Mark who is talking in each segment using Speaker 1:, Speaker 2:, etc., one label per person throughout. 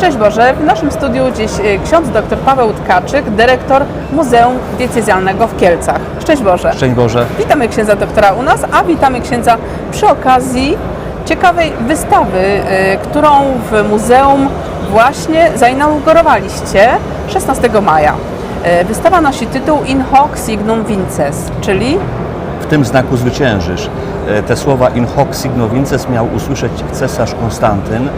Speaker 1: Szczęść Boże, w naszym studiu dziś y, ksiądz dr Paweł Tkaczyk, dyrektor Muzeum Diecezjalnego w Kielcach. Szczęść Boże.
Speaker 2: Szczęść Boże.
Speaker 1: Witamy księdza doktora u nas, a witamy księdza przy okazji ciekawej wystawy, y, którą w muzeum właśnie zainaugurowaliście 16 maja. Y, Wystawa nosi tytuł In hoc signum vinces, czyli
Speaker 2: W tym znaku zwyciężysz. Te słowa in hoc signo vinces miał usłyszeć cesarz Konstantyn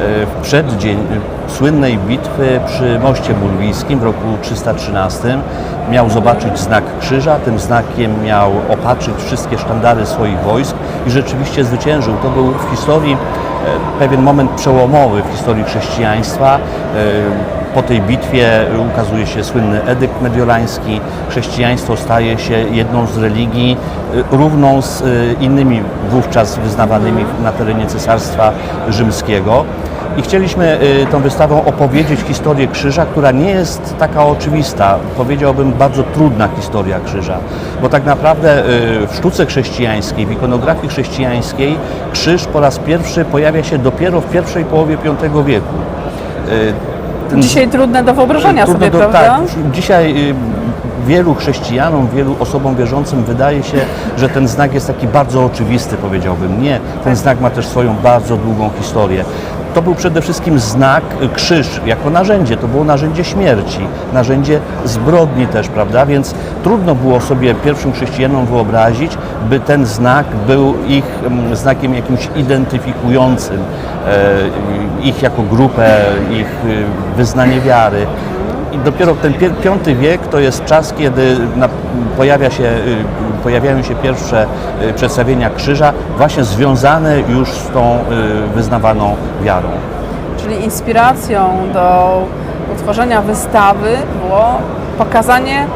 Speaker 2: w przeddzień e, słynnej bitwy przy moście bulwijskim w roku 313. Miał zobaczyć znak krzyża, tym znakiem miał opatrzyć wszystkie sztandary swoich wojsk i rzeczywiście zwyciężył. To był w historii e, pewien moment przełomowy w historii chrześcijaństwa. Po tej bitwie ukazuje się słynny edykt mediolański. Chrześcijaństwo staje się jedną z religii y, równą z y, innymi wówczas wyznawanymi na terenie Cesarstwa Rzymskiego. I chcieliśmy y, tą wystawą opowiedzieć historię krzyża, która nie jest taka oczywista, powiedziałbym bardzo trudna historia krzyża, bo tak naprawdę w sztuce chrześcijańskiej, w ikonografii chrześcijańskiej krzyż po raz pierwszy pojawia się dopiero w pierwszej połowie V wieku.
Speaker 1: Dzisiaj trudne do wyobrażenia
Speaker 2: Trudno
Speaker 1: sobie,
Speaker 2: do-
Speaker 1: prawda?
Speaker 2: Tak, dzisiaj y, wielu chrześcijanom, wielu osobom wierzącym wydaje się, że ten znak jest taki bardzo oczywisty, powiedziałbym. Nie, ten znak ma też swoją bardzo długą historię. To był przede wszystkim znak, y, krzyż jako narzędzie, to było narzędzie śmierci, narzędzie zbrodni też, prawda? Więc trudno było sobie pierwszym chrześcijanom wyobrazić, by ten znak był ich mm, znakiem jakimś identyfikującym e, ich jako grupę, ich y, wyznanie wiary. I dopiero ten piąty wiek to jest czas, kiedy pojawia się, y, pojawiają się pierwsze y, przedstawienia krzyża, właśnie związane już z tą y, wyznawaną wiarą.
Speaker 1: Czyli inspiracją do utworzenia wystawy było pokazanie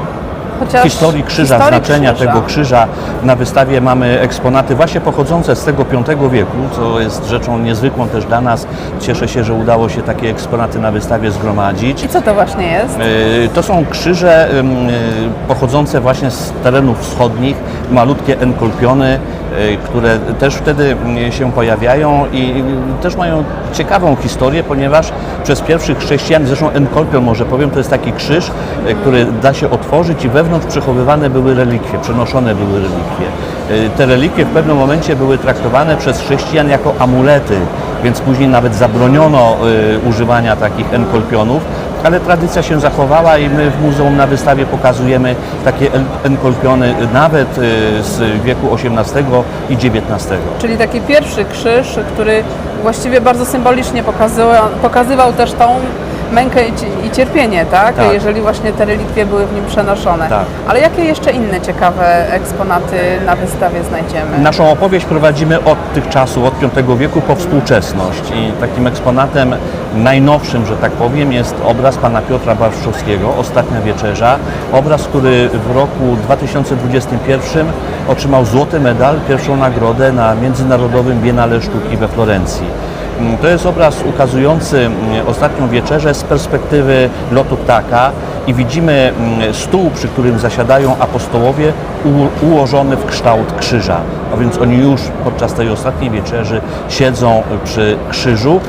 Speaker 1: chociaż
Speaker 2: historii krzyża,
Speaker 1: historii
Speaker 2: znaczenia
Speaker 1: krzyża.
Speaker 2: tego krzyża. Na wystawie mamy eksponaty właśnie pochodzące z tego V wieku, co jest rzeczą niezwykłą też dla nas. Cieszę się, że udało się takie eksponaty na wystawie zgromadzić.
Speaker 1: I co to właśnie jest?
Speaker 2: Y, To są krzyże y, pochodzące właśnie z terenów wschodnich, malutkie enkolpiony, które też wtedy y, się pojawiają i y, też mają ciekawą historię, ponieważ przez pierwszych chrześcijan, zresztą enkolpion może powiem, to jest taki krzyż, y, który da się otworzyć i wewnątrz przechowywane były relikwie, przenoszone były relikwie. Y, Te relikwie w pewnym momencie były traktowane przez chrześcijan jako amulety, więc później nawet zabroniono y, używania takich enkolpionów, ale tradycja się zachowała i my w muzeum na wystawie pokazujemy takie en- enkolpiony nawet y, z wieku XVIII i XIX.
Speaker 1: Czyli taki pierwszy krzyż, który właściwie bardzo symbolicznie pokazywał, pokazywał też tą mękę i ci- i cierpienie, tak?
Speaker 2: Tak.
Speaker 1: Jeżeli właśnie te relikwie były w nim przenoszone.
Speaker 2: Tak.
Speaker 1: Ale jakie jeszcze inne ciekawe eksponaty na wystawie znajdziemy?
Speaker 2: Naszą opowieść prowadzimy od tych czasów, od V wieku po współczesność i takim eksponatem najnowszym, że tak powiem, jest obraz pana Piotra Barszczowskiego, Ostatnia Wieczerza. Obraz, który w roku 2021 otrzymał złoty medal, pierwszą nagrodę na Międzynarodowym Biennale Sztuki we Florencji. Mm, To jest obraz ukazujący mm, ostatnią wieczerzę z perspektywy lotu ptaka i widzimy mm, stół, przy którym zasiadają apostołowie ułożony w kształt krzyża. A więc oni już podczas tej ostatniej wieczerzy siedzą przy krzyżu.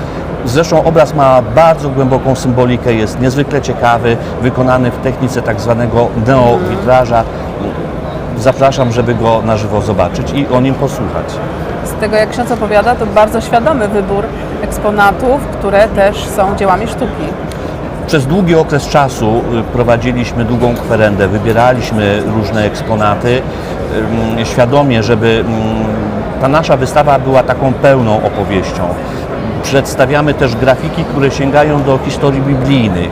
Speaker 2: Zresztą obraz ma bardzo głęboką symbolikę, jest niezwykle ciekawy, wykonany w technice tak zwanego neowitraża. Zapraszam, żeby go na żywo zobaczyć i o nim posłuchać.
Speaker 1: Z tego jak ksiądz opowiada, to bardzo świadomy wybór eksponatów, które też są dziełami sztuki.
Speaker 2: Przez długi okres czasu y, prowadziliśmy długą kwerendę, wybieraliśmy różne eksponaty, świadomie, żeby ta nasza wystawa była taką pełną opowieścią. Przedstawiamy też grafiki, które sięgają do historii biblijnych,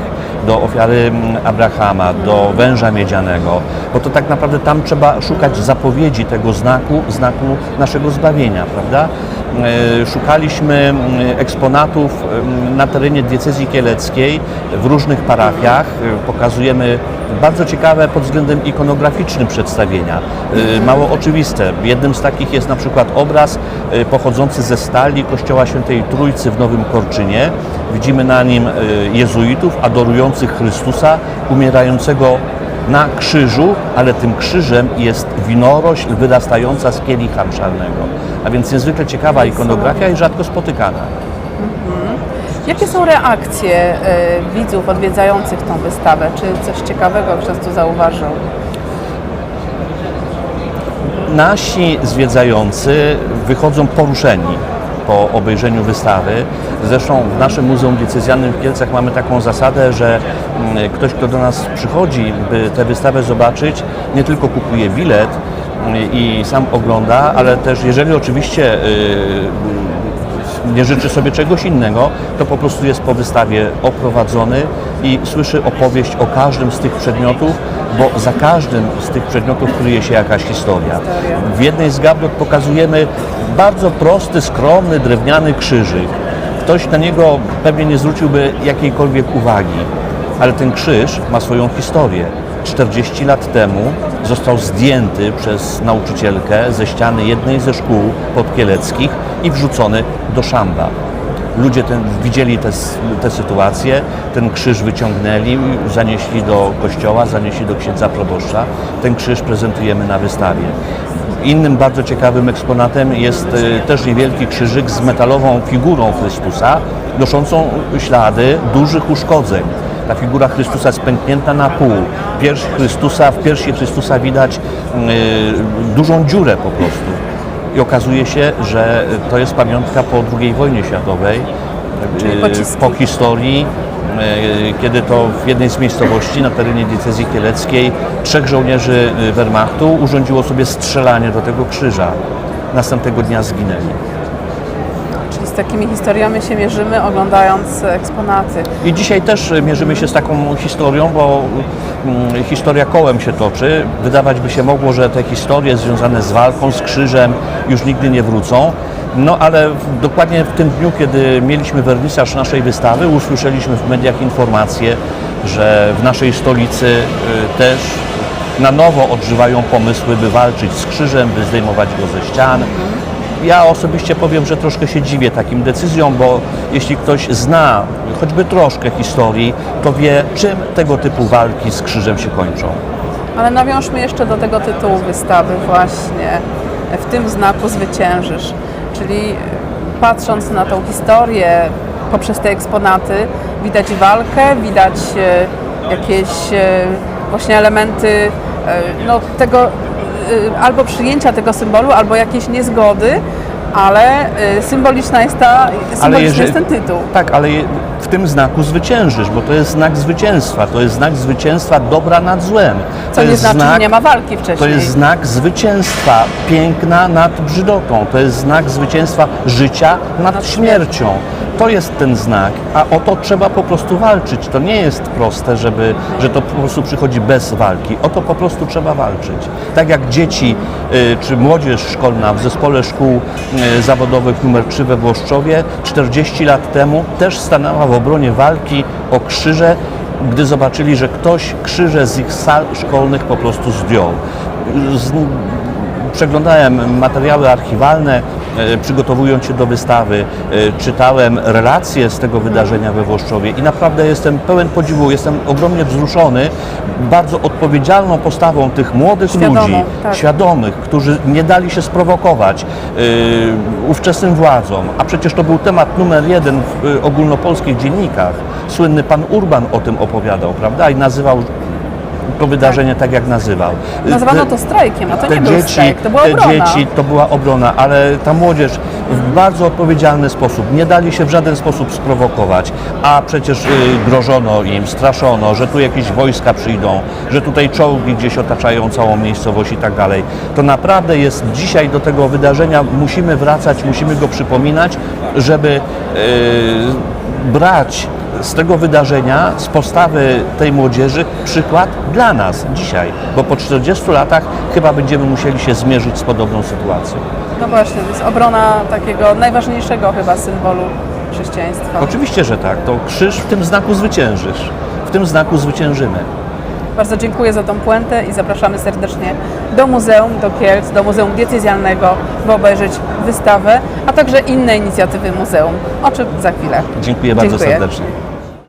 Speaker 2: do ofiary mm, Abrahama, do węża miedzianego, bo to tak naprawdę tam trzeba szukać zapowiedzi tego znaku, znaku naszego zbawienia, prawda? E, Szukaliśmy mm, eksponatów mm, na terenie diecezji kieleckiej w różnych parafiach. E, Pokazujemy bardzo ciekawe pod względem ikonograficznym przedstawienia, e, mało oczywiste. Jednym z takich jest na przykład obraz e, pochodzący ze stali Kościoła Świętej Trójcy w Nowym Korczynie. Widzimy na nim e, jezuitów adorujących Chrystusa umierającego na krzyżu, ale tym krzyżem jest winorośl wyrastająca z kielicha mszalnego. A więc niezwykle ciekawa ikonografia i rzadko spotykana.
Speaker 1: Jakie są reakcje e, widzów odwiedzających tą wystawę? Czy coś ciekawego ktoś tu zauważył?
Speaker 2: Nasi zwiedzający wychodzą poruszeni po obejrzeniu wystawy. Zresztą w naszym Muzeum Diecezjalnym w Kielcach mamy taką zasadę, że mm, ktoś, kto do nas przychodzi, by tę wystawę zobaczyć, nie tylko kupuje bilet mm, i sam ogląda, ale też jeżeli oczywiście y, nie życzy sobie czegoś innego, to po prostu jest po wystawie oprowadzony i słyszy opowieść o każdym z tych przedmiotów, bo za każdym z tych przedmiotów kryje się jakaś historia. W jednej z gablot pokazujemy bardzo prosty, skromny, drewniany krzyżyk. Ktoś na niego pewnie nie zwróciłby jakiejkolwiek uwagi, ale ten krzyż ma swoją historię. 40 lat temu został zdjęty przez nauczycielkę ze ściany jednej ze szkół podkieleckich i wrzucony do szamba. Ludzie ten, widzieli tę tę sytuację, ten krzyż wyciągnęli, zanieśli do kościoła, zanieśli do księdza proboszcza. Ten krzyż prezentujemy na wystawie. Innym bardzo ciekawym eksponatem jest e, też niewielki krzyżyk z metalową figurą Chrystusa, noszącą ślady dużych uszkodzeń. Ta figura Chrystusa jest pęknięta na pół. Pierś Chrystusa, w piersi Chrystusa widać e, dużą dziurę po prostu. I okazuje się, że to jest pamiątka po II wojnie światowej,
Speaker 1: pociski.
Speaker 2: po historii, e, kiedy to w jednej z miejscowości na terenie diecezji kieleckiej trzech żołnierzy e, Wehrmachtu urządziło sobie strzelanie do tego krzyża. Następnego dnia zginęli.
Speaker 1: Czyli z takimi historiami się mierzymy, oglądając eksponaty.
Speaker 2: I dzisiaj też e, mierzymy się z taką historią, bo mm, historia kołem się toczy. Wydawać by się mogło, że te historie związane z walką, z krzyżem już nigdy nie wrócą. No ale dokładnie w tym dniu, kiedy mieliśmy wernisaż naszej wystawy, usłyszeliśmy w mediach informację, że w naszej stolicy y, też na nowo odżywają pomysły, by walczyć z krzyżem, by zdejmować go ze ścian. Ja osobiście powiem, że troszkę się dziwię takim decyzjom, bo jeśli ktoś zna choćby troszkę historii, to wie, czym tego typu walki z krzyżem się kończą.
Speaker 1: Ale nawiążmy jeszcze do tego tytułu wystawy właśnie. W tym znaku zwyciężysz. Czyli patrząc na tą historię poprzez te eksponaty, widać walkę, widać e, jakieś e, właśnie elementy e, no, tego albo przyjęcia tego symbolu, albo jakieś niezgody, ale e, symboliczna jest ta, symboliczny
Speaker 2: jeżeli-
Speaker 1: jest ten tytuł.
Speaker 2: Tak, ale w tym znaku zwyciężysz, bo to jest znak zwycięstwa. To jest znak zwycięstwa dobra nad złem.
Speaker 1: Co
Speaker 2: to
Speaker 1: nie
Speaker 2: jest
Speaker 1: znaczy,
Speaker 2: znak,
Speaker 1: że nie ma walki wcześniej.
Speaker 2: To jest znak zwycięstwa piękna nad brzydotą. To jest znak zwycięstwa życia nad,
Speaker 1: Nad
Speaker 2: śmiercią. To jest ten znak, a o to trzeba po prostu walczyć. To nie jest proste, żeby, że to po prostu przychodzi bez walki. O to po prostu trzeba walczyć. Tak jak dzieci y, czy młodzież szkolna w zespole szkół y, zawodowych numer 3 we Włoszczowie 40 lat temu też stanęła w obronie walki o krzyże, gdy zobaczyli, że ktoś krzyże z ich sal szkolnych po prostu zdjął. Z, przeglądałem materiały archiwalne, e, przygotowując się do wystawy, e, czytałem relacje z tego wydarzenia we Włoszczowie i naprawdę jestem pełen podziwu, jestem ogromnie wzruszony bardzo odpowiedzialną postawą tych młodych
Speaker 1: Świadomą,
Speaker 2: ludzi,
Speaker 1: tak.
Speaker 2: świadomych, którzy nie dali się sprowokować e, ówczesnym władzom, a przecież to był temat numer jeden w e, ogólnopolskich dziennikach. Słynny pan Urban o tym opowiadał, prawda? I nazywał to wydarzenie tak, jak nazywał.
Speaker 1: Nazywano
Speaker 2: Te-
Speaker 1: to strajkiem, a to
Speaker 2: te
Speaker 1: nie był
Speaker 2: dzieci,
Speaker 1: strajk, to była
Speaker 2: te
Speaker 1: obrona.
Speaker 2: dzieci to była obrona, ale ta młodzież w bardzo odpowiedzialny sposób nie dali się w żaden sposób sprowokować, a przecież y, grożono im, straszono, że tu jakieś wojska przyjdą, że tutaj czołgi gdzieś otaczają całą miejscowość i tak dalej. To naprawdę jest dzisiaj do tego wydarzenia musimy wracać, musimy go przypominać, żeby y, brać z tego wydarzenia, z postawy tej młodzieży przykład dla nas dzisiaj, bo po 40 latach chyba będziemy musieli się zmierzyć z podobną sytuacją.
Speaker 1: No właśnie, to jest obrona takiego najważniejszego chyba symbolu chrześcijaństwa.
Speaker 2: Oczywiście, że tak, to krzyż w tym znaku zwyciężysz, w tym znaku zwyciężymy.
Speaker 1: Bardzo dziękuję za tą puentę i zapraszamy serdecznie do muzeum, do Kielc, do Muzeum Diecezjalnego, by obejrzeć wystawę, a także inne inicjatywy muzeum, o czym za chwilę.
Speaker 2: Dziękuję bardzo
Speaker 1: Dziękuję.
Speaker 2: serdecznie.